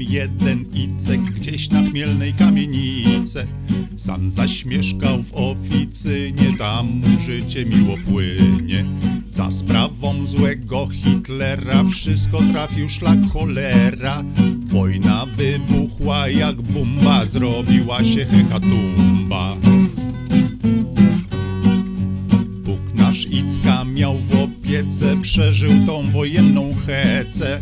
jeden Icek gdzieś na chmielnej kamienicy. Sam zaś mieszkał w oficynie, tam mu życie miło płynie. Za sprawą złego Hitlera wszystko trafił szlak cholera. Wojna wybuchła jak bomba, zrobiła się hekatumba. Bóg nasz Icka miał w opiece, przeżył tą wojenną hecę.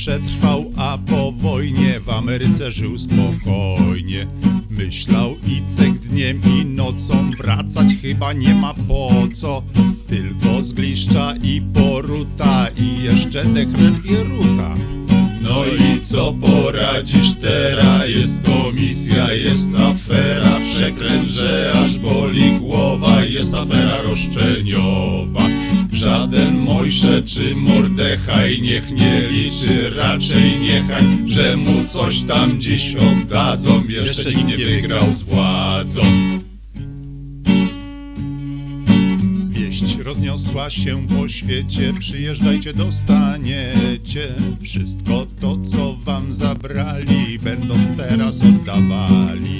Przetrwał, a po wojnie w Ameryce żył spokojnie. Myślał Icek dniem i nocą, wracać chyba nie ma po co. Tylko zgliszcza i poruta i jeszcze dekret Bieruta. No i co poradzisz teraz? Jest komisja, jest afera Przekręt, że aż boli głowa Jest afera roszczeniowa Żaden Mojsze czy Mordechaj Niech nie liczy, raczej niechaj Że mu coś tam dziś oddadzą. Jeszcze nikt nie wygrał z władzą. Wieść rozniosła się po świecie, przyjeżdżajcie, dostaniecie Wszystko to, co wam zabrali, będą teraz oddawali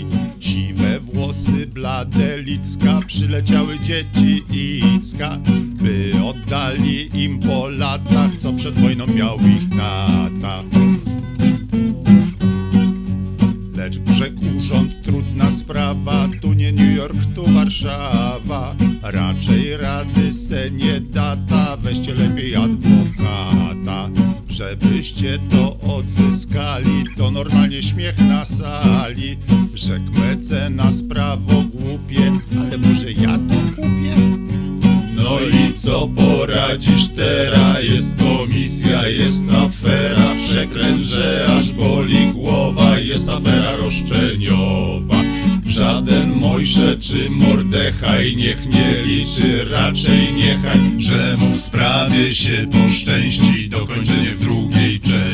włosy, blade licka, przyleciały dzieci Icka By oddali im po latach, co przed wojną miał ich tata Lecz rzekł rząd, trudna sprawa, tu nie New York, tu Warszawa. Raczej rady se nie data, weźcie lepiej. Żebyście to odzyskali, to normalnie śmiech na sali. Rzekł mecenas prawo głupie, ale może ja to kupię? No i co poradzisz teraz? Jest komisja, jest afera Przekręt, że aż boli głowa Jest afera Czy Mordechaj Niech nie liczy, raczej niechaj Że mu w sprawie się poszczęści Dokończenie w drugiej części